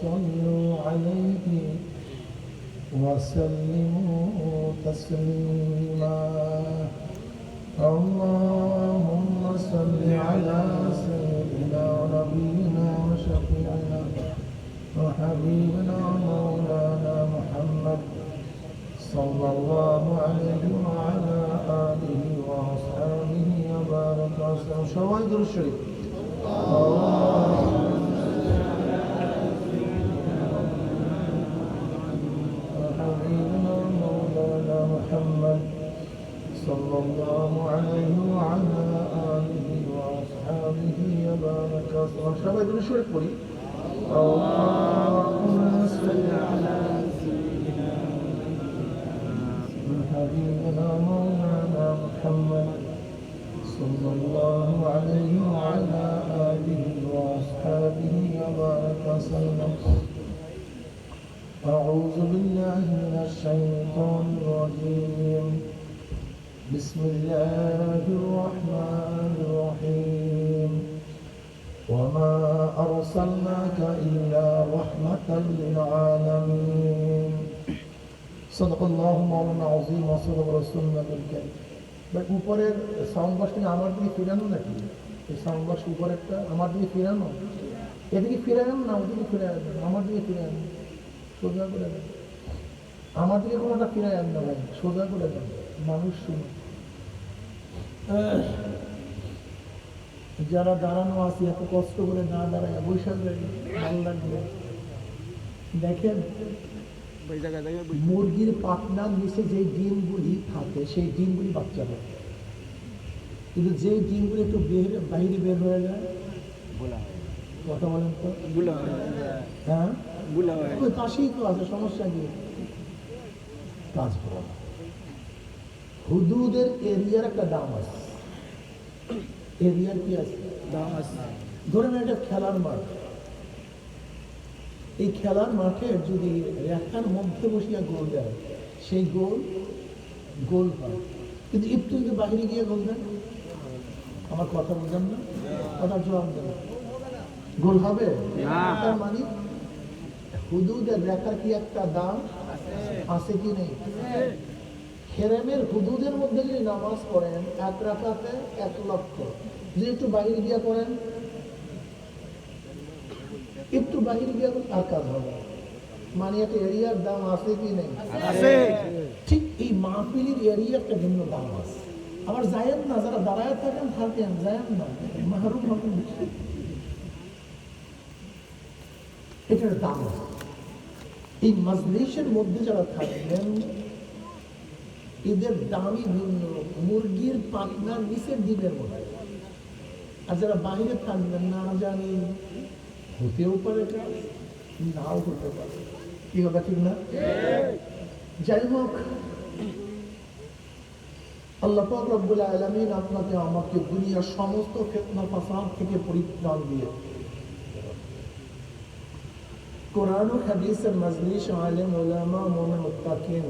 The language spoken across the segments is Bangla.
صلوا عليه وسلموا تسليما. اللهم صل على سيدنا ونبينا وشفيعنا وحبيبنا مولانا محمد صلى الله عليه وعلى آله وأصحابه وبارك وسلم. شواهد الشريف. وحبيبنا صل على حبيبنا مولانا محمد صلى الله عليه وعلى آله وأصحابه وبارك وسلم. أعوذ بالله من الشيطان الرجيم. بسم الله أرسلناك إلا رحمة للعالمين صدق الله مولانا عظيم وصدق رسولنا الكريم বাট উপরের সাউন্ড বক্সটা আমার দিকে ফিরানো নাকি এই সাউন্ড বক্স উপরেরটা আমার দিকে ফিরানো এদিকে ফিরানো না ওদিকে ফিরানো আমার দিকে ফিরানো সোজা করে দেন আমার দিকে কোনোটা ফিরে আন না ভাই সোজা করে দেন মানুষ শুনে যারা দাঁড়ানো আছে এত কষ্ট করে না দাঁড়ায় বৈশাখ ভালো লাগবে দেখেন মুরগির পাখনার নিচে যে ডিমগুলি থাকে সেই ডিমগুলি বাচ্চা দেয়। কিন্তু যে ডিমগুলি একটু বাইরে বের হয়ে যায় কথা বলেন তো? হ্যাঁ হয়। ওই পাশেই তো আছে সমস্যা কি? কাজ করা। হুদুদের এরিয়ার একটা দাম আছে। এরিয়ার কি আছে? দাম আছে। ধরেন এটা খেলার মাঠ। এই খেলার মাঠে যদি রেখার মধ্যে বসিয়া গোল দেয় সেই গোল গোল হয়। কিন্তু একটু যদি বাহিরে গিয়ে গোল দেয়? আমার কথা বুঝেন না? কথা জবাব দেন। গোল হবে। তার মানে হুদুদের রেখার কি একটা দাম? আছে কি নেই? হেরেমের হুদুদের মধ্যে যদি নামাজ পড়েন এক রাখাতে এক লক্ষ। যদি একটু বাহিরে গিয়া করেন একটু বাহিরে গিয়া আর কাজ হবে মানে একটা এরিয়ার দাম আছে কি নেই? ঠিক এই মাহফিলের এরিয়া একটা ভিন্ন দাম আছে। আবার যায়েন না যারা দাঁড়ায় থাকেন থাকেন যায়েন না। মাহরুম হবেন এটার দাম আছে। এই মজলিসের মধ্যে যারা থাকবেন এদের দামই ভিন্ন মুরগির পাখনার নিচের ডিমের মধ্যে আর যারা বাইরে থাকবেন না জানি হতেও পারে নাও হতে পারে। কি কথা, ঠিক না? যাই হোক, আল্লাহ রব্বুল আলামিন আপনাকে আমাকে দুনিয়ার সমস্ত ফিতনা ফাসাদ থেকে পরিত্রাণ দিয়ে। কোরআন হাদিসের মজলিস আলেম ওলামা মোমেন, মুত্তাকিন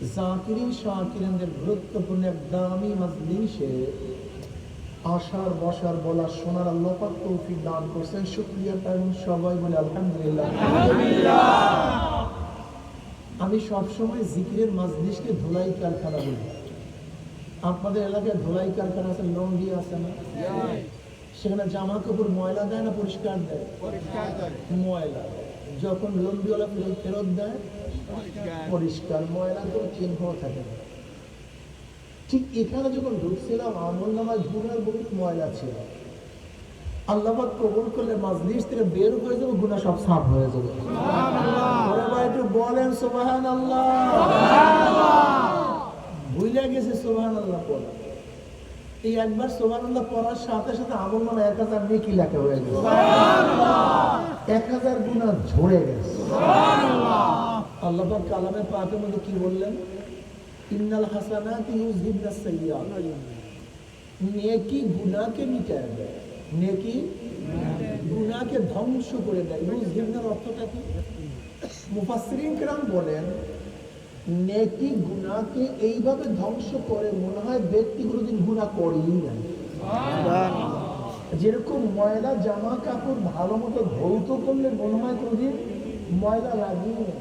জাকিরিন শাকিরিনদের গুরুত্বপূর্ণ এক দামি মজলিসে আশার বসার বলা শোনার তৌফিক দান করছেন। শুকরিয়া সবাই বলে আলহামদুলিল্লাহ। আমি সবসময় জিকিরের মাজলিসকে ধুলাই কারখানা বলি। আপনাদের এলাকায় ধুলাই কারখানা আছে লঙ্গি আছে না? সেখানে জামা কাপড় ময়লা দেয় না পরিষ্কার দেয়? পরিষ্কার করে ময়লা। যখন লম্বিওয়ালা ফেরত ফেরত দেয় পরিষ্কার ময়লা কোনো চিহ্ন থাকে না। ঠিক এখানে যখন ঢুকছিলাম আমল নামায় গুণার বহুত ময়লা ছিল। আল্লাহাক কবুল করলে মাজলিস থেকে বের হয়ে যাবে গুণা সব সাফ হয়ে যাবে। একটু বলেন সোবাহান আল্লাহ ভুলে গেছে সোবাহান আল্লাহ বলা। এই একবার সোহানুল্লাহ পড়ার সাথে সাথে আমল নামে এক হাজার নেকি লেখা হয়ে গেছে এক হাজার গুণা ঝরে গেছে। আল্লাহ কালামের পাকের মধ্যে কি বললেন? ইন্নাল হাসানাত ইউযহিবনাস সাইয়্যাত। নেকি গুনাহকে মিটায় দেয়। নেকি গুনাহকে ধ্বংস করে দেয়। ইউযহিবনার অর্থটা কি? মুফাসসিরিন কেরাম বলেন নেকি গুনাহকে এইভাবে ধ্বংস করে মনে হয় ব্যক্তি কোনোদিন গুনাহ করেই নাই। যেরকম ময়লা জামা কাপড় ভালো মতো ধৌত করলে মনে হয় কোনোদিন ময়লা লাগিয়ে নেই।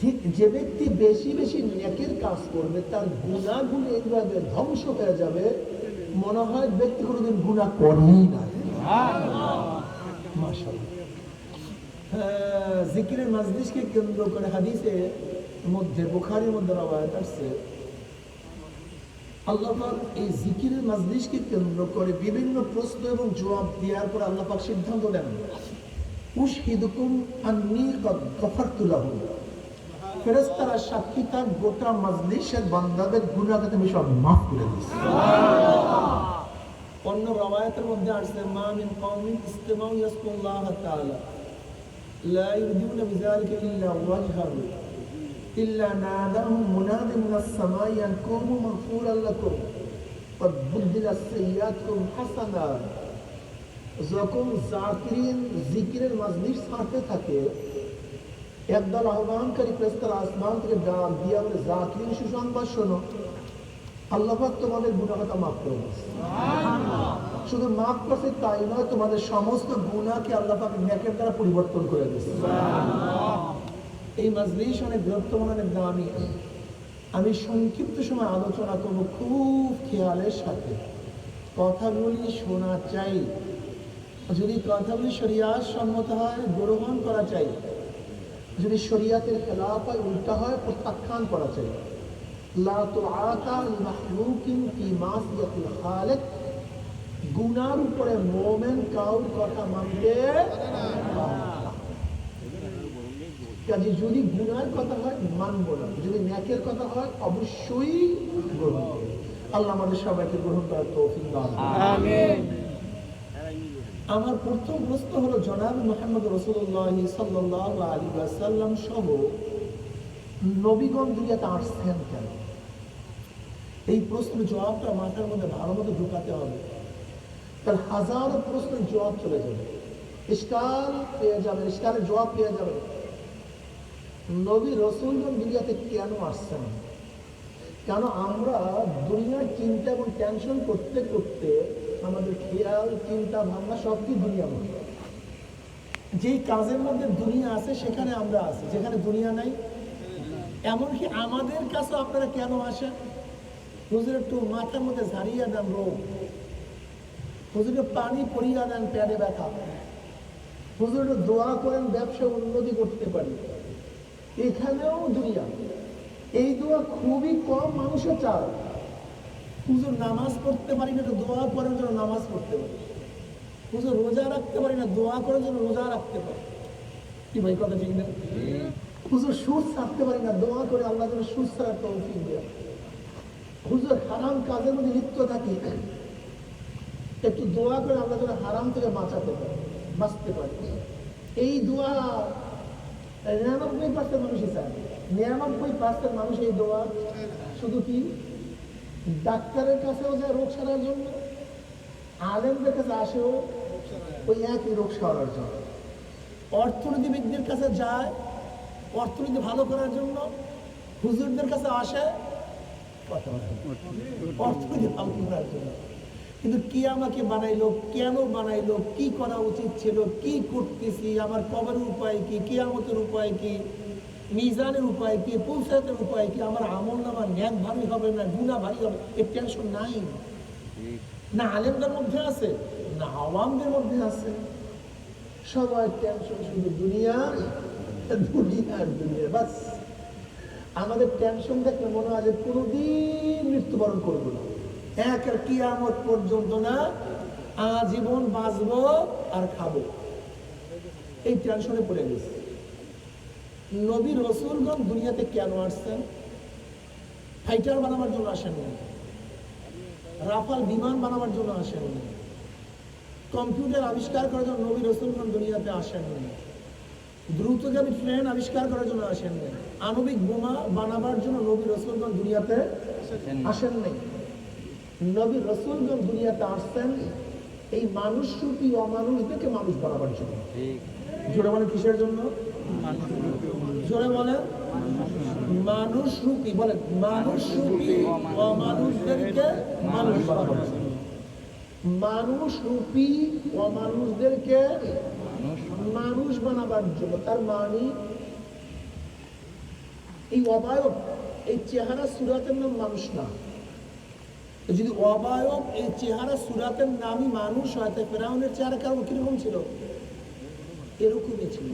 ঠিক যে ব্যক্তি বেশি বেশি নেকের কাজ করবে তার গুণাগুলো এইভাবে ধ্বংস হয়ে যাবে মনে হয় ব্যক্তি কোনোদিন গুণা করেই না মাশাআল্লাহ। হ্যাঁ, জিকিরের মাজলিসকে কেন্দ্র করে হাদিসে মধ্যে, বুখারীর মধ্যে রবায়াত আসছে। আল্লাহ পাক এই জিকিরের মাজলিসকে কেন্দ্র করে বিভিন্ন প্রশ্ন এবং জবাব দেওয়ার পর আল্লাহ পাক সিদ্ধান্ত দেন। উশহিদুকুম আন্নী কদ গফারতু লাহুম সাক্ষী তার গোটা বান্দাদের সব মাফ করে অন্য রওয়ায়াতের মধ্যে আসছে, মা মিন কওমিন ইস্তিমাউ ইয়াসকুল্লাহ তাআলা। লা ইউরিদুনা বিযালিকা ইল্লা ইল্লা যখন জাকিরিন জিকিরের মাজলিস থাকে একদল আহ্বানকারী প্রেস্তার আসমান থেকে ডাক দিয়ে জাকিরিন সুসংবাদ শোনো। আল্লাহাক তোমাদের গুণাটা মাফ করে শুধু মাফ করছে তাই নয় তোমাদের সমস্ত গুণাকে আল্লাহ ন্যাকের দ্বারা পরিবর্তন করে দিচ্ছে এই মাজলিস অনেক গুরুত্বপূর্ণ অনেক দামি আমি সংক্ষিপ্ত সময় আলোচনা করব খুব খেয়ালের সাথে। কথাগুলি শোনা চাই। যদি কথাগুলি শরিয়াত সম্মত হয়, গ্রহণ করা চাই। যদি শরিয়াতের খেলাফ হয়, উল্টা হয়, প্রত্যাখ্যান করা চাই। গুনার উপরে মোমেন কাউর কথা মানতে কাজে যদি গুনার কথা হয় মানবো না। যদি ন্যাকের কথা হয় অবশ্যই গ্রহণ করব। আল্লাহ আমাদের সবাইকে গ্রহণ করার তৌফিক দান আমার প্রথম প্রশ্ন হলো জনাব মোহাম্মদ রসুল্লাহ সাল্লাহ আলী সাল্লাম সহ নবীগণ দুনিয়াতে আসছেন কেন? এই প্রশ্নের জবাবটা মাথার মধ্যে ভালো মতো ঢুকাতে হবে। তার হাজারো প্রশ্নের জবাব চলে যাবে। ইস্কাল পেয়ে যাবে ইস্কালের জবাব পেয়ে যাবে নবী রসুলগণ দুনিয়াতে কেন আসছেন? কেন আমরা দুনিয়ার চিন্তা এবং টেনশন করতে করতে আমাদের খেয়াল, চিন্তা, ভাবনা সব কি দুনিয়ামুখী যেই কাজের মধ্যে দুনিয়া আছে, সেখানে আমরা আছি। যেখানে দুনিয়া নাই, এমনকি আমাদের কাছে আপনারা কেন আসেন? হুজুর, একটু মাথার মধ্যে ঝাড়িয়ে দেন রোগ। হুজুরে পানি পরিয়া দেন প্যাডে ব্যথা। হুজুর দোয়া করেন, ব্যবসা উন্নতি করতে পারি। এখানেও দুনিয়া। এই দোয়া খুবই কম মানুষের চায়। হুজুর, নামাজ পড়তে পারি না দোয়া করার জন্য নামাজ পড়তে পারি। হুজুর, রোজা রাখতে পারি না, দোয়া করার জন্য রোজা রাখতে পারি। কি ভাই, কথা ঠিক না? হুজুর, সুদ ছাড়তে পারি না, দোয়া করে আল্লাহ যেন সুর ছাড়ার তৌফিক দেয় হুজুর, হারাম কাজের মধ্যে লিপ্ত থাকি। একটু দোয়া করে আল্লাহ যেন হারাম থেকে বাঁচাতে পারে, বাঁচতে পারে। এই দোয়া নিরানব্বই পার্সেন্ট মানুষই চায় নিরানব্বই পার্সেন্ট মানুষ এই দোয়া শুধু কি? ডাক্তারের কাছেও যায় রোগ সারার জন্য, আলেমদের কাছে আসেও ওই একই রোগ সারার জন্য। অর্থনীতিবিদদের কাছে যায়, অর্থনীতি ভালো করার জন্য, হুজুরদের কাছে আসে অর্থনীতি ভালো করার জন্য। কিন্তু কি আমাকে বানাইলো? কেন বানাইলো? কি করা উচিত ছিল? কি করতেছি? আমার কবরের উপায় কি? কিয়ামতের উপায় কি? মিজানের উপায় কি? পুলসাতের উপায় কি? আমার আমল নামা ন্যাক ভারী হবে না? গুণা ভারী হবে? এর টেনশন নাই। না আলেমদের মধ্যে আছে, না আওয়ামদের মধ্যে আছে। সবাই টেনশন শুধু দুনিয়া দুনিয়া দুনিয়া। বাস। আমাদের টেনশন দেখলে মনে হয় যে কোনোদিন মৃত্যুবরণ করব না। এক কিয়ামত পর্যন্ত না, আজীবন বাঁচবো আর খাব। এই টেনশনে পড়ে গেছে। নবী রসুলগণ দুনিয়াতে কেন আসছেন? ফাইটার বানাবার জন্য আসেন না রাফাল বিমান বানাবার জন্য আসেননি কম্পিউটার আবিষ্কার করার জন্য নবী রসুলগণ দুনিয়াতে আসেননি দ্রুতগামী ট্রেন আবিষ্কার করার জন্য আসেননি আণবিক বোমা বানাবার জন্য নবী রসুলগণ দুনিয়াতে আসেননি নবী রসুলগণ দুনিয়াতে আসছেন এই মানুষ রূপী অমানুষদেরকে মানুষ বানাবার জন্য জোরে বলেন কিসের জন্য? জোরে বলেন। মানুষ রূপী বলেন মানুষ রূপী অমানুষদেরকে মানুষ জন্য মানুষ রূপী অমানুষদেরকে মানুষ বানাবার জন্য তার মানে এই অবায়ব এই চেহারা সুরাতের নাম মানুষ না। যদি অবায়ব এই চেহারা সুরাতের নামই মানুষ হয়, তাই ফেরাউনের চেহারা কারণ কীরকম ছিল? এরকমই ছিল।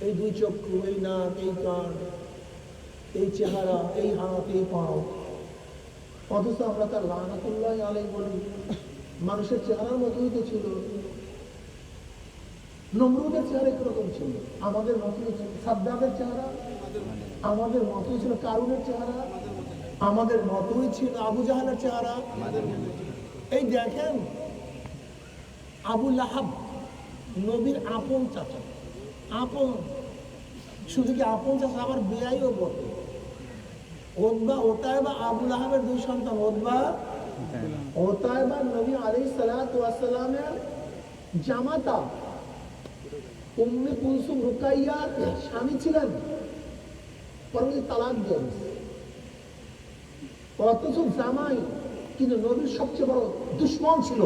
এই দুই চক্ষু, এই নাক, এই কান, এই চেহারা, এই হাত, এই পাও। অথচ আমরা তার লানাতুল্লাহ আলাই বলি। মানুষের চেহারার মতোই তো ছিল। নমরুদের চেহারা একরকম ছিল? আমাদের মতোই ছিল। সাদ্দামের চেহারা? আমাদের মতোই ছিল। কারুনের চেহারা? আমাদের মতোই ছিল আবু জাহালের চেহারা। এই দেখেন আবু লাহাব নবীর আপন চাচা। আপন শুধু কি আপন চাচা আবার বেয়াইও বটে। ওতবা ওটাই বা আবুল আহাবের দুই সন্তান ওতবা ওটাই বা নবী আলী সালামের জামাতা। উম্মে কুলসুম রুকাইয়ার স্বামী ছিলেন। পরবর্তী তালাক দেন। অথচ জামাই কিন্তু নবীর সবচেয়ে বড় দুশ্মন ছিল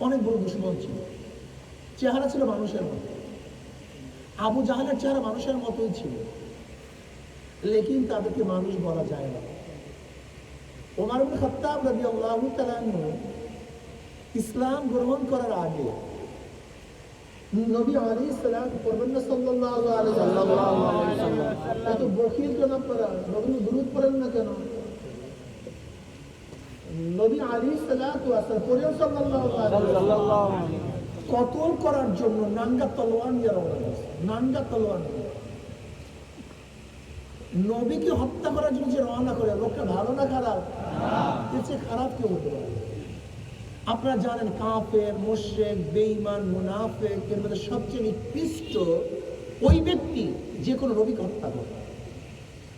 অনেক বড় দুশ্মন ছিল। চেহারা ছিল মানুষের মতো। আবু চেহারা মানুষের মতোই ছিল। লেকিন তাদেরকে মানুষ বলা যায় না। ওমর খাত্তাব ইসলাম গ্রহণ করার আগে নবী আলাইহিস সালাম পড়বেন না এত না কেন? নবী ওয়াসাল্লাম। কতল করার জন্য নাঙ্গা তলোয়ার নিয়ে রওনা হয়েছে। নাঙ্গা তলোয়ার নিয়ে। নবীকে হত্যা করার জন্য যে রওনা করে লোকটা ভালো না খারাপ? খারাপ। কেউ হতে পারে আপনারা জানেন কাফের মোশেক বেঈমান মুনাফেক এর মধ্যে সবচেয়ে নিকৃষ্ট ওই ব্যক্তি যে কোনো নবীকে হত্যা করে।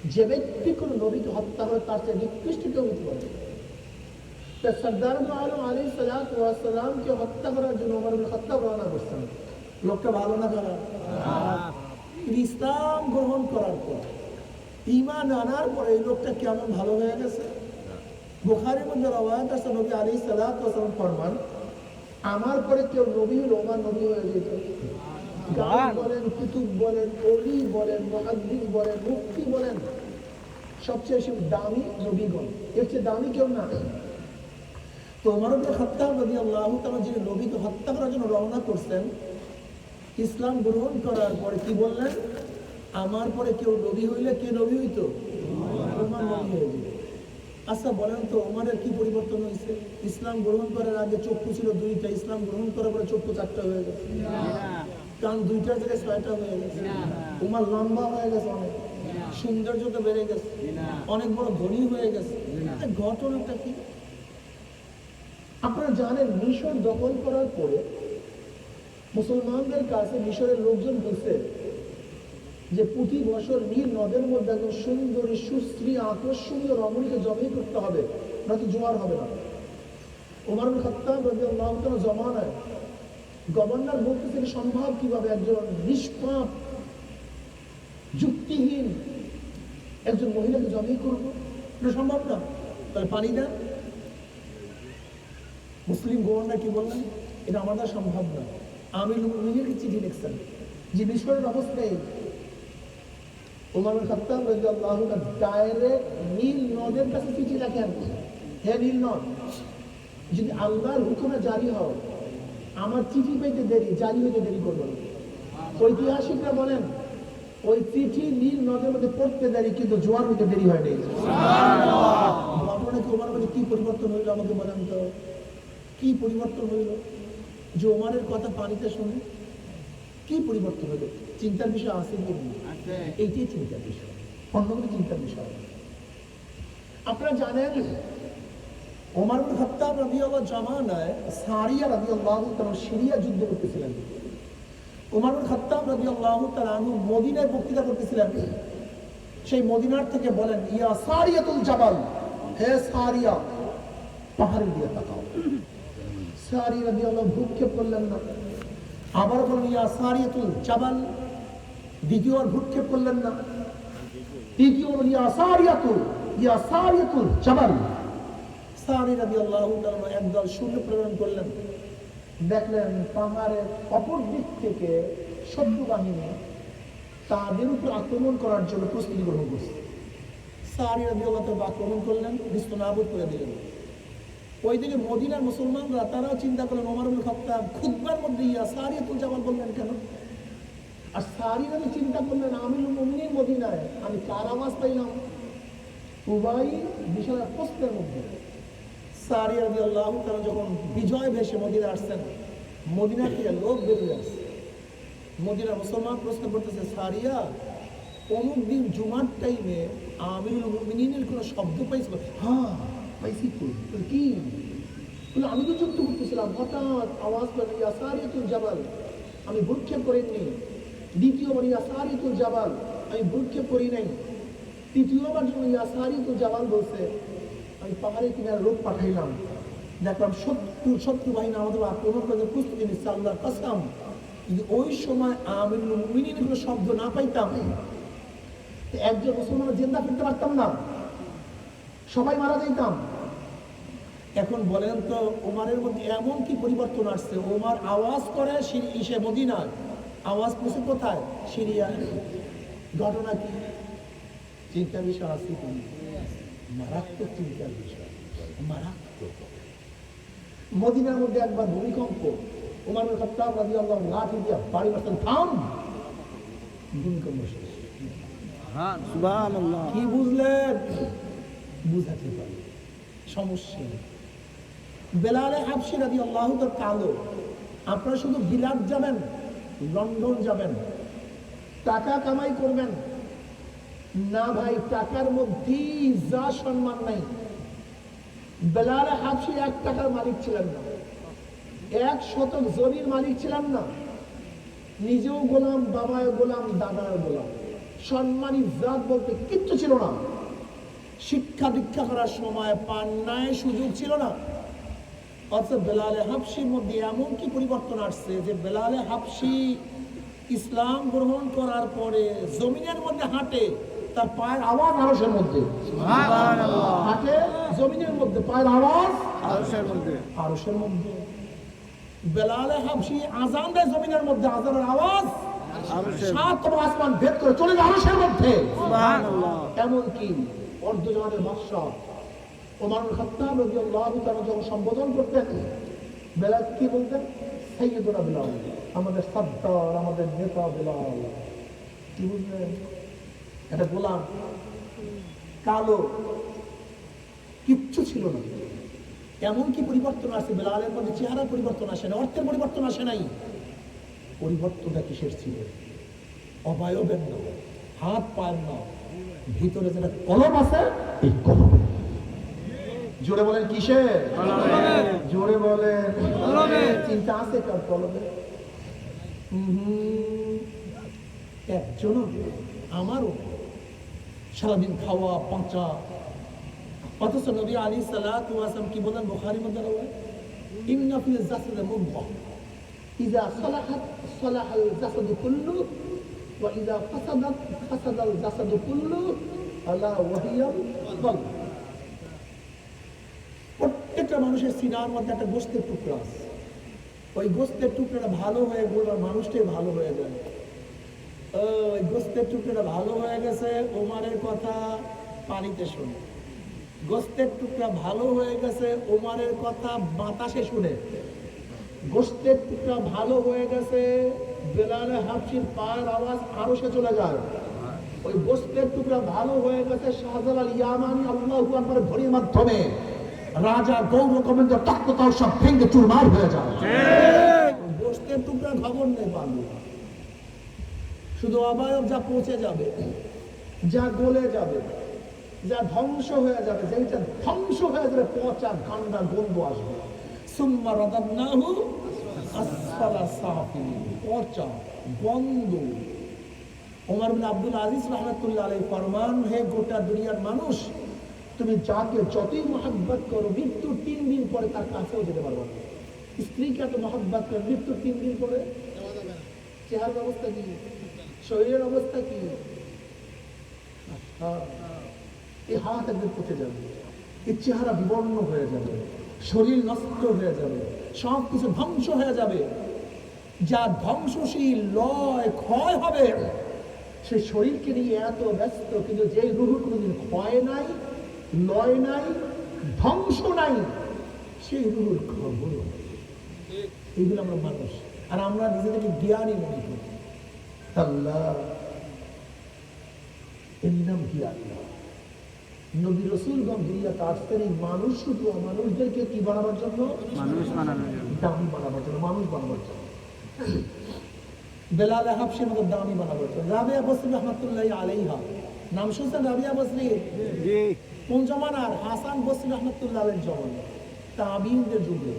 যে ব্যক্তি কোনো নবীকে হত্যা করে তার চেয়ে নিকৃষ্ট কেউ হতে পারে। তা সর্দার আলম আলী হত্যা করার জন্য আমার হত্যা রওনা করছেন লোকটা ভালো না খারাপ ইসলাম গ্রহণ করার পর ইমান আনার পরে এই লোকটা কেমন ভালো হয়ে গেছে বুখারের মধ্যে রবায়ত আছে নবী আলী সালাম ফরমান আমার পরে কেউ নবী হলো আমার নবী হয়ে যেত বলেন কুতুব বলেন অলি বলেন মহাদ্দিন বলেন মুক্তি বলেন সবচেয়ে বেশি দামি নবীগণ এর চেয়ে দামি কেউ না তাআলা যিনি হত্যা করার জন্য রওনা করছেন, ইসলাম গ্রহণ করার পরে কি বললেন? আমার পরে কেউ নবী হইলে কে নবী আচ্ছা বলেন তো, ওমরের কি পরিবর্তন হয়েছে? ইসলাম গ্রহণ করার আগে চক্ষু ছিল দুইটা, ইসলাম গ্রহণ করার পরে চক্ষু চারটা হয়ে গেছে। কান দুইটার জায়গায় ছয়টা হয়ে গেছে। উমার লম্বা হয়ে গেছে অনেক। সৌন্দর্যটা বেড়ে গেছে। অনেক বড় ধনী হয়ে গেছে। ঘটনাটা কি? আপনারা জানেন মিশর দখল করার পরে মুসলমানদের কাছে মিশরের লোকজন বলছে যে প্রতি বছর নীল নদের মধ্যে একজন সুন্দরী সুশ্রী আকর্ষণীয় রমণীকে জবাই করতে হবে। নয়তো জোয়ার হবে না। ওমর খত্তাব তাআলা জমানায় গভর্নর বলতেছে সম্ভব কীভাবে? একজন নিষ্পাপ, যুক্তিহীন একজন মহিলাকে জবাই করব? এটা সম্ভব না। তাহলে পানি দেন। মুসলিম গভর্নর কি বললেন? এটা আমাদের সম্ভব না আমি নিজেকে চিঠি লিখছেন যে মিশরের অবস্থা এই ওমর খাত্তাব ডাইরেক্ট নীল নদের কাছে চিঠি লেখেন। হে নীল নদ যদি আল্লাহর হুকুমে জারি হও আমার চিঠি পেতে দেরি জারি হইতে দেরি করব ঐতিহাসিকরা বলেন ওই চিঠি নীল নদের মধ্যে পড়তে দেরি কিন্তু জোয়ার হইতে দেরি হয় নাই। ঘটনা কি ওমার মধ্যে কি পরিবর্তন হইল আমাকে বলেন তো? কি পরিবর্তন হইল? যে ওমারের কথা পানিতে শুনে কি পরিবর্তন হইল? চিন্তার বিষয় আছে এইটাই চিন্তার বিষয়। অন্য কোনো চিন্তার বিষয় আপনারা জানেন ওমর বিন খাত্তাব রাদিয়াল্লাহু জামানায় সারিয়া রাদিয়াল্লাহু তাআলা সিরিয়া যুদ্ধ করতেছিলেন। ওমর খাত্তাব রাদিয়াল্লাহু তাআলা আনহু মদিনায় বক্তৃতা করতেছিলেন। সেই মদিনার থেকে বলেন ইয়া সারিয়াতুল জাবাল হে সারিয়া পাহাড়ের দিকে তাকাও। সারি রাদিয়াল্লাহু ভূক্ষেপ করলেন না। আবার বলেন, ইয়া সারিয়াতুল জাবাল। দ্বিতীয়বার ভূক্ষেপ করলেন না। তৃতীয় বলেন, ইয়া সারিয়াতুল ইয়া সারিয়াতুল জাবাল। সারি তাআলা একদল সূর্য প্রেরণ করলেন। দেখলেন, পাহাড়ের অপর দিক থেকে শত্রু বাহিনী তাদের উপর আক্রমণ করার জন্য প্রস্তুতি গ্রহণ করছে। সারি রাদিয়াল্লাহু তাআলা আক্রমণ করলেন নিস্ত নাবুদ করে দিলেন। ওই দিকে মদিনার মুসলমানরা, তারাও চিন্তা করলেন, ওমর ইবনে খাত্তাব খুতবার মধ্যে ইয়া সারিয়াতুল জাবাল বললেন কেন? আর সারি রাদি চিন্তা করলেন আমি মুমিনিন মদিনায়, আমি কার আওয়াজ পাইলাম? উভয় বিশাল এক প্রশ্নের মধ্যে। সারি রাদি আল্লাহ তারা যখন বিজয় ভেসে মদিনা আসছেন, মদিনা থেকে লোক বেরিয়ে আসছে। মদিনার মুসলমান প্রশ্ন করতেছে, সারিয়া, অমুক দিন জুমার টাইমে আমিরুল মুমিনিনের কোনো শব্দ পাইছিল হ্যাঁ আমি তো যুক্ত করতেছিলাম, হঠাৎ আওয়াজ পেল ইয়া সারিয়াতুল জাবাল আমি ভূক্ষেপ করিনি। দ্বিতীয়বার সারিয়াতুল জাবাল আমি ভূক্ষেপ করি নাই। তৃতীয়বার যখন ইয়া সারিয়াতুল জাবাল বলছে, আমি পাহাড়ে কিনারে রোগ পাঠাইলাম। দেখলাম শত্রু শত্রু বাহিনী আমাদের আক্রমণ করে প্রস্তুতি নিচ্ছে, আল্লাহর কাসাম। যদি ওই সময় মুমিনিনের কোনো শব্দ না পাইতাম। একজন মুসলমান জিন্দা ফিরতে পারতাম না। সবাই মারা যাইতাম। এখন বলেন তো ওমারের মধ্যে এমন কি পরিবর্তন আসছে? ওমার আওয়াজ করে ইসে মদিনায়। আওয়াজ পৌঁছে কোথায়? সিরিয়া। ঘটনা কি? চিন্তার বিষয় আছে কি? মারাত্মক চিন্তার বিষয়। মারাত্মক। মদিনার মধ্যে একবার ভূমিকম্প। ওমার খাত্তাব রাদিয়াল্লাহু লাঠি দিয়ে বাড়ি মারতেন থাম! ভূমিকম্প শেষ। হ্যাঁ কি বুঝলেন? বুঝাতে পারি। সমস্যা নেই। বেলালে হাফসি রাদি আল্লাহ তো কালো আপনারা শুধু বিলাত যাবেন, লন্ডন যাবেন, টাকা কামাই করবেন। না ভাই, টাকার মধ্যেই যা সম্মান নাই। বেলালে হাফসি এক টাকার মালিক ছিলেন না। এক শতক জমির মালিক ছিলেন না। নিজেও গোলাম বাবায় গোলাম দাদার গোলাম। সম্মানী জাত বলতে কিচ্ছু ছিল না। শিক্ষা দীক্ষা করার সময় পান্নায় সুযোগ ছিল না। অর্থাৎ বেলালে হাফসির মধ্যে এমন কি পরিবর্তন আসছে যে বেলালে হাফসি ইসলাম গ্রহণ করার পরে জমিনের মধ্যে হাঁটে তার পায়ের আওয়াজ আরসের মধ্যে। হাঁটে জমিনের মধ্যে পায়ের আওয়াজ আরশের মধ্যে। আরসের মধ্যে। বেলালে হাফসি আজান দেয় জমিনের মধ্যে আজানের আওয়াজ সাত আসমান ভেদ করে চলে যায় আরসের মধ্যে। সুবহানাল্লাহ। এমনকি অর্ধজনের বাদশাহ ওমর খাত্তাব রাদিয়াল্লাহু তাআলা যখন সম্বোধন করতেন বেলাল কি বলতেন, সাইয়্যিদুনা বিলাল, আমাদের সর্দার, আমাদের নেতা বিলাল। কি বুঝলেন? এটা গোলাম, কালো, কিচ্ছু ছিল না। এমন কি পরিবর্তন আসে? বেলালের মধ্যে চেহারা পরিবর্তন আসে না, অর্থের পরিবর্তন আসে নাই। পরিবর্তনটা কিসের ছিল? অবয়বের না হাত পায়ের না ভিতরে যেটা কলম আছে এই কলম। জোরে বলেন কিসে? জোরে বলেন। চিন্তা আছে কার কলমে? একজনও আমারও। সারাদিন খাওয়া পাঁচা। অথচ নবী আলী সালাম কি বলেন বোখারি মধ্যে রয়েছে ইন্না ফিল জাসাদে মুদগা ইযা সালাহাত সালাহাল জাসাদু কুল্লু ওয়া ইযা ফাসাদাত ফাসাদাল জাসাদু কুল্লু আলা ওয়াহিয়াল প্রত্যেকটা মানুষের সিনার মধ্যে একটা গোস্তের টুকরা আছে। ওই গোস্তের টুকরাটা ভালো হয়ে গেলে মানুষটাই ভালো হয়ে যায়। ওই গোস্তের টুকরাটা ভালো হয়ে গেছে, ওমারের কথা পানিতে শুনে। গোস্তের টুকরা ভালো হয়ে গেছে, ওমারের কথা বাতাসে শুনে। গোস্তের টুকরা ভালো হয়ে গেছে বেলালে হাফসির পায়ের আওয়াজ আরও সে চলে যায়। ওই গোস্তের টুকরা ভালো হয়ে গেছে শাহজালাল ইয়ামানি আল্লাহ আকবর ঘড়ির মাধ্যমে। রাজা গৌর গোবিন্দ তত্ত্বতাও সব ভেঙে চুরমার হয়ে যায়। গোস্তের টুকরা খবর নেই পারল শুধু অবয়ব যা পৌঁছে যাবে যা গলে যাবে যা ধ্বংস হয়ে যাবে যেটা ধ্বংস হয়ে যাবে পচা গান্ডা গন্ধ আসবে। সুম্মা রাদাবনাহু সাফিলিন পচা ওমর বিন আব্দুল আজিজ রহমতুল্লাহ আলাই ফরমান, হে গোটা দুনিয়ার মানুষ, তুমি যাকে যতই মহাব্বত করো, মৃত্যুর তিন দিন পরে তার কাছেও যেতে পারবে না। স্ত্রীকে এত মহাব্বত মৃত্যুর তিন দিন পরে? চেহারার অবস্থা কি? শরীরের অবস্থা কি। এই হাত একদিন পচে যাবে এই চেহারা বিবর্ণ হয়ে যাবে, শরীর নষ্ট হয়ে যাবে সব কিছু ধ্বংস হয়ে যাবে। যা ধ্বংসশীল লয় ক্ষয় হবে। সে শরীরকে নিয়ে এত ব্যস্ত কিন্তু যে রুহ কোনোদিন ক্ষয় নাই লয় নাই ধ্বংস নাই সেই রুহুর খবর। এইগুলো আমরা মানুষ আর আমরা নিজেদেরকে জ্ঞানী মনে করি। আল্লাহ এর নাম কি আল্লাহ? নবী আসতেন এই মানুষ শুধু মানুষদেরকে কি বানাবার জন্য? মানুষ বানানোর জন্য। দামি বানাবার জন্য মানুষ বানাবার জন্য। বেলাল হাফসের মতো দামি রাবিয়া বসরি রহমতুল্লাহ আলাইহা। নাম শুনছেন রাবিয়া বসরি? কোন জমানার? হাসান বসরি রহমতুল্লাহ জমানা। তাবিনদের যুগে।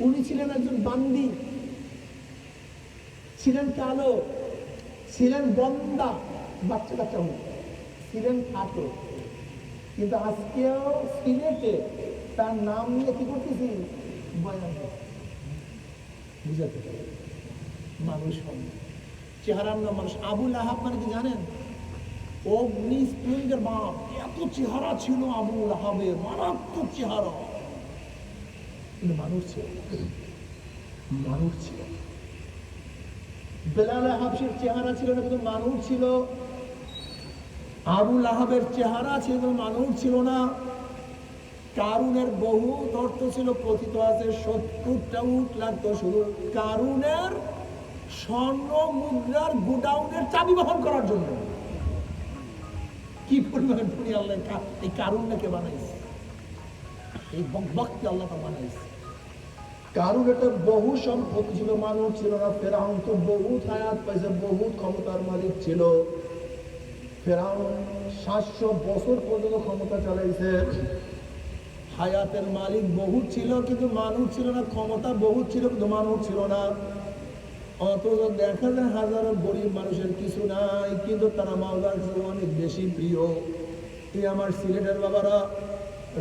উনি ছিলেন একজন বান্দি। ছিলেন কালো। ছিলেন বন্দা বাচ্চা কাচ্চা ছিলেন খাটো। কিন্তু আজকেও সিলেটে তার নাম নিয়ে কি করতেছি? বয়ান। বুঝাতে পারি। মানুষ হবে চেহারার নাম মানুষ। আবুল আহাব মানে কি জানেন? অগ্নি স্প্রিঙ্গের বাপ এত চেহারা ছিল আবুল আহাবের মারাত্মক চেহারা। কিন্তু মানুষ ছিল। মানুষ ছিল। বেলাল হাবসির চেহারা ছিল না, কিন্তু মানুষ ছিল। আবুল আহাবের চেহারা ছিল মানুষ ছিল না। কারুনের বহু অর্থ ছিল কথিত আছে, সত্তরটা উট লাগতো শুধু। কারুনের স্বর্ণ মুদ্রার গোডাউনের চাবি বহন করার জন্য। কি পরিমাণ ধনী আল্লাহ এই কারুনটাকে বানাইছে। এই বকবককে আল্লাহ বানাইছে। কারুর একটা বহু সম্পত্তি ছিল, মানুষ ছিল না। ফেরাউন তো বহুত হায়াত পাইছে, বহুত ক্ষমতার মালিক ছিল। ফেরাউন সাতশো বছর পর্যন্ত ক্ষমতা চালাইছে। হায়াতের মালিক বহুত ছিল, কিন্তু মানুষ ছিল না, ক্ষমতা বহুত ছিল, কিন্তু মানুষ ছিল না। অথচ দেখা যায় হাজারো গরিব মানুষের কিছু নাই, কিন্তু তারা মাওলার অনেক বেশি প্রিয়। এই আমার সিলেটের বাবারা,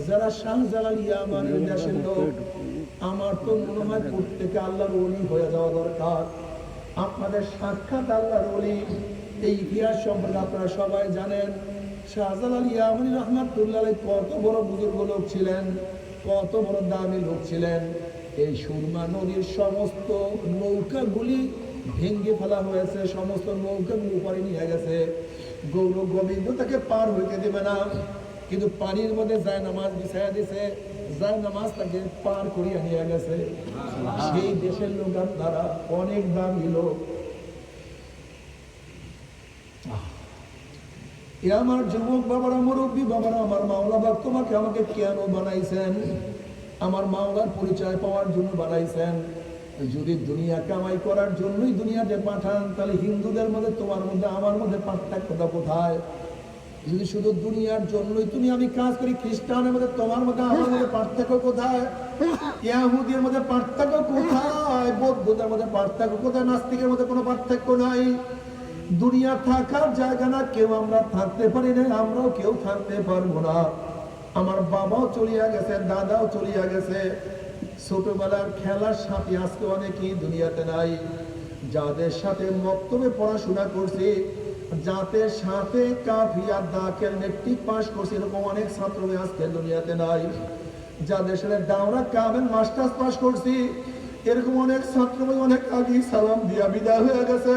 যারা শাহজালাল ইয়ামানের দেশের লোক, আমার তো মনে হয় প্রত্যেকে আল্লাহর অলি হয়ে যাওয়া দরকার। আপনাদের সাক্ষাৎ আল্লাহর অলি এই ইতিহাস সম্পর্কে আপনারা সবাই জানেন। শাহজালাল ইয়ামানি রহমাতুল্লাহ কত বড় বুজুর্গ লোক ছিলেন, কত বড় দামি লোক ছিলেন। এই সুরমা নদীর সমস্ত নৌকাগুলি ভেঙ্গে ফেলা হয়েছে, সমস্ত নৌকাগুলি উপরে নিয়ে গেছে। গৌর গোবিন্দ তাকে পার হইতে দেবে না, কিন্তু পানির মধ্যে যায় নামাজ বিছাইয়া দিছে, যায় নামাজ তাকে পার করিয়া নিয়ে গেছে। সেই দেশের লোক তারা অনেক দামি লোক। এ আমার যুবক বাবারা, মুরব্বী বাবারা, আমার মাওলা বাপ তোমাকে আমাকে কেন বানাইছেন? আমার মাওলার পরিচয় পাওয়ার জন্য বানাইছেন। যদি দুনিয়া কামাই করার জন্যই দুনিয়াতে পাঠান, তাহলে হিন্দুদের মধ্যে, তোমার মধ্যে, আমার মধ্যে পার্থক্যটা কোথায়? যদি শুধু দুনিয়ার জন্যই তুমি, আমি কাজ করি, খ্রিস্টানের মধ্যে, তোমার মধ্যে, আমার মধ্যে পার্থক্য কোথায়? ইয়াহুদের মধ্যে পার্থক্য কোথায়? বৌদ্ধদের মধ্যে পার্থক্য কোথায়? নাস্তিকের মধ্যে কোনো পার্থক্য নাই? দুনিয়া থাকার জায়গা না, কেউ আমরা থাকতে পারি না, আমরাও কেউ থাকতে পারব না। আমার বাবাও চলিয়া গেছে, দাদাও চলিয়া গেছে। ছোটবেলার খেলার সাথে আজকে অনেকেই দুনিয়াতে নাই। যাদের সাথে মক্তবে পড়াশোনা করছি, যাদের সাথে কাফিয়া দাখিল মেট্রিক পাস করছে, এরকম অনেক ছাত্র আজকে দুনিয়াতে নাই। যাদের সাথে দাওরা, কামেল মাস্টার্স পাস করছি, এরকম অনেক ছাত্র অনেক আগে সালাম দিয়া বিদায় হয়ে গেছে।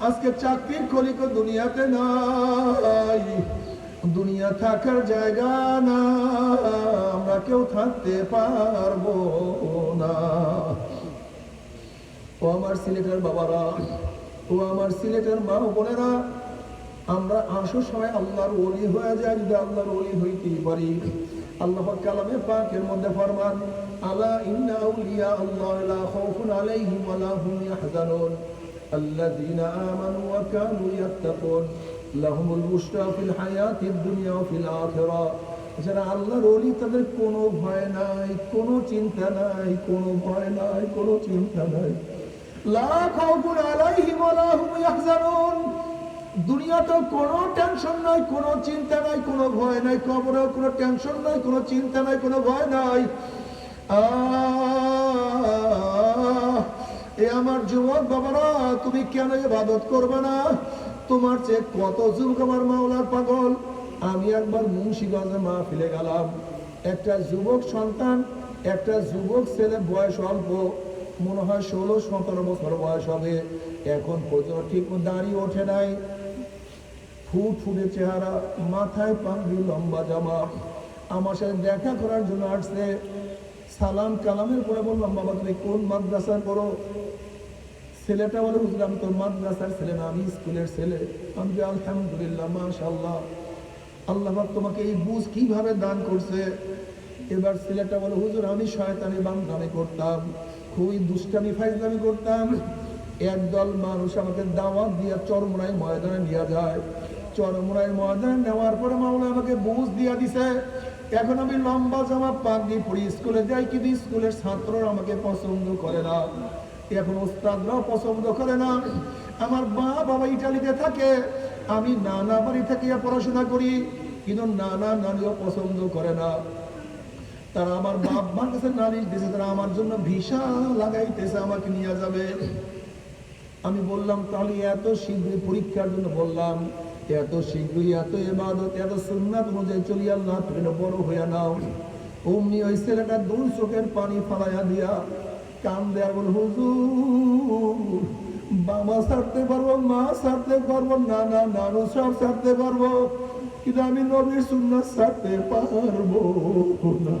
আজকে চাকরির কলিক দুনিয়াতে নাই। দুনিয়া থাকার জায়গা না আমরা কেউ থাকতে পারব না। ও আমার সিলেটের বাবারা, ও আমার সিলেটের মা বোনেরা, আমরা আসো সময় আল্লাহর ওলি হয়ে যায় যদি আল্লাহর ওলি হইতেই পারি। আল্লাহ কালামে পাকের মধ্যে ফরমান, আলা ইন্না আউলিয়া আল্লাহ লা খাউফুন আলাইহিম ওয়া লা হুম ইয়াহজানুন। ওয়া কানু ইয়াত্তাকুন লাহুমুল বুশরা ফিল হায়াতিদ দুনিয়া ওয়া ফিল আখিরা যারা আল্লাহর ওলি তাদের কোনো ভয় নাই কোনো চিন্তা নাই কোনো ভয় নাই কোনো চিন্তা নাই। লা খাউফুন আলাইহিম ওয়া লা হুম ইয়াহজানুন। দুনিয়াতেও কোনো টেনশন নাই কোনো চিন্তা নাই কোনো ভয় নাই কবরেও কোনো টেনশন নাই কোনো চিন্তা নাই কোনো ভয় নাই। আহ, এ আমার যুবক বাবারা, তুমি কেন ইবাদত করবে না? তোমার চেয়ে কত যুবক আমার মাওলার পাগল? আমি একবার মুন্সিগঞ্জে মা ফেলে গেলাম। একটা যুবক সন্তান, একটা যুবক ছেলে বয়স অল্প, মনে হয় ষোলো, সতেরো বছর বয়স হবে। এখন পর্যন্ত ঠিক দাঁড়িয়ে ওঠে নাই। ফুট ফুটে চেহারা, মাথায় পাগড়ি লম্বা জামা। আমার সাথে দেখা করার জন্য আসছে। সালাম কালামের পরে বললাম, বাবা, তুমি কোন মাদ্রাসার করো ছেলেটা বলে বুঝলাম তোর মাদ্রাসার ছেলে না, আমি স্কুলের ছেলে। আমি যে আলহামদুলিল্লাহ মাশাল্লাহ আল্লাহ তোমাকে এই বুঝ কীভাবে দান করছে? এবার ছেলেটা বলে, হুজুর, আমি শয়তানি বান্দামি করতাম, খুবই দুষ্টামি, ফাইজলামি করতাম। একদল মানুষ আমাকে দাওয়াত দিয়ে চরমুনাই ময়দানে নিয়ে যায়। চরমুনাই ময়দানে নেওয়ার পরে মাওলা আমাকে বুঝ দিয়া দিছে এখন আমি লম্বা জামা পাক দিয়ে পড়ি। স্কুলে যাই কিন্তু স্কুলের ছাত্ররা আমাকে পছন্দ করে না। এখন ওস্তাদরাও পছন্দ করে না। আমার মা বাবা ইটালিতে থাকে। আমি নানা বাড়ি থেকে পড়াশোনা করি, কিন্তু নানা নানিও পছন্দ করে না। তারা আমার বাপ মার কাছে নালিশ দিয়েছে, তারা আমার জন্য ভিসা লাগাইতেছে, আমাকে নিয়ে যাবে। আমি বললাম, তাহলে এত শীঘ্রই পরীক্ষার জন্য বললাম এত শীঘ্রই এত এবাদত এত সুন্নাত অনুযায়ী চলি আল্লাহ তুমি বড় হইয়া নাও। অমনি ওই ছেলেটা দুই চোখের পানি ফালাইয়া দিয়া কান দেয়া বল হুজুর, বাবা ছাড়তে পারব, মা ছাড়তে পারব না না নানু সব ছাড়তে পারব, কিন্তু আমি নবীর সুন্নাত ছাড়তে পারব না।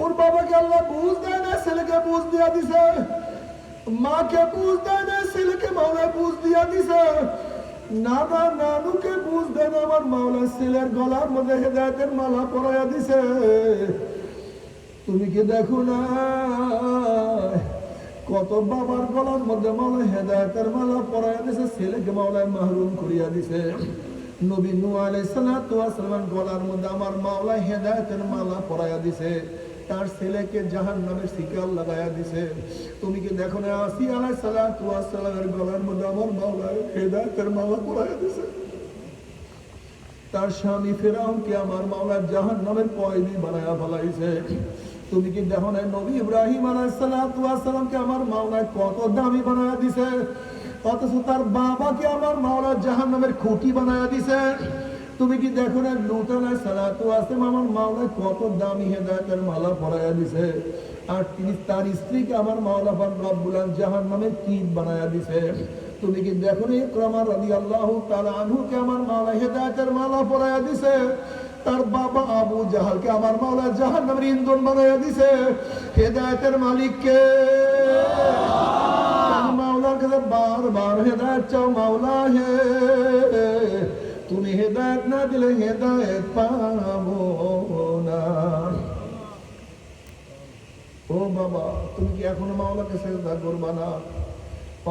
ওর বাবাকে আল্লাহ বুঝ দেয় না, ছেলেকে বুঝ দিয়া দিছে। মাকে বুঝ দেয় না, ছেলেকে মাওলা বুঝ দিয়া দিছে। নানা নানুকে বুঝ দেয় আমার মাওলা ছেলের গলার মধ্যে হেদায়তের মালা পরাইয়া দিছে। তুমি কি দেখো না? কত বাবার গলার মধ্যে মাওলা হেদায়তের মালা পরাইয়া দিছে, ছেলেকে মাওলায় মাহরুম করিয়া দিছে। নবী আলাইহিস সালাতু ওয়াস গলার মধ্যে আমার মাওলা হেদায়তের মালা পরাইয়া দিছে। তার ছেলেকে জাহান নামের শিকার লাগাইয়া দিছে। তুমি কি দেখো না আসি আলাই সালাতু ওয়াস সালামের গলার মধ্যে আমার মাওলা হেদায়তের মালা পরাইয়া দিছে? তার স্বামী ফেরাউনকে আমার মাওলার জাহান নামের কয়েদি বানায়া ফেলাইছে। তুমি কি দেখো না নবী ইব্রাহিম আলাইসালামকে আমার মাওলায় কত দামি বানায়া দিছে? অথচ তার বাবাকে আমার মাওলার জাহান নামের খুঁটি বানায়া দিছে। তুমি কি দেখো না লুত আলাইসালাম আমার মাওলায় কত দামি হেদায়তের মালা পরাইয়া দিছে। আর তিনি তার স্ত্রীকে আমার মাওলা পাক রব্বুল জাহান নামের কীট বানায়া দিছে। তুমি কি দেখো না ইকরামা রাদিয়াল্লাহু তাআলা আনহুকে আমার মাওলা হেদায়েতের মালা পরাইয়া দিছে? তার বাবা আবু জাহালকে আমার মাওলা জাহান্নামের ইন্ধন বানাইয়া দিছে। হেদায়েতের মালিককে মাওলার কাছে বারবার হেদায়েত চাও মাওলা হে? তুমি হেদায়েত না দিলে হেদায়েত পাবো না। ও বাবা, তুমি কি এখনও মাওলাকে সেজদা করবা না?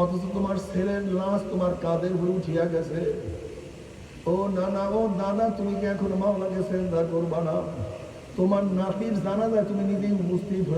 অথচ তোমার ছেলের লাশ তোমার কাঁধের উপরে উঠিয়া গেছে। ও নানা, ও দাদা তুমি কি এখনও মাওলাকে সেজদা করবা না? তোমার নাতির জানাজায় তুমি নিজেই উপস্থিত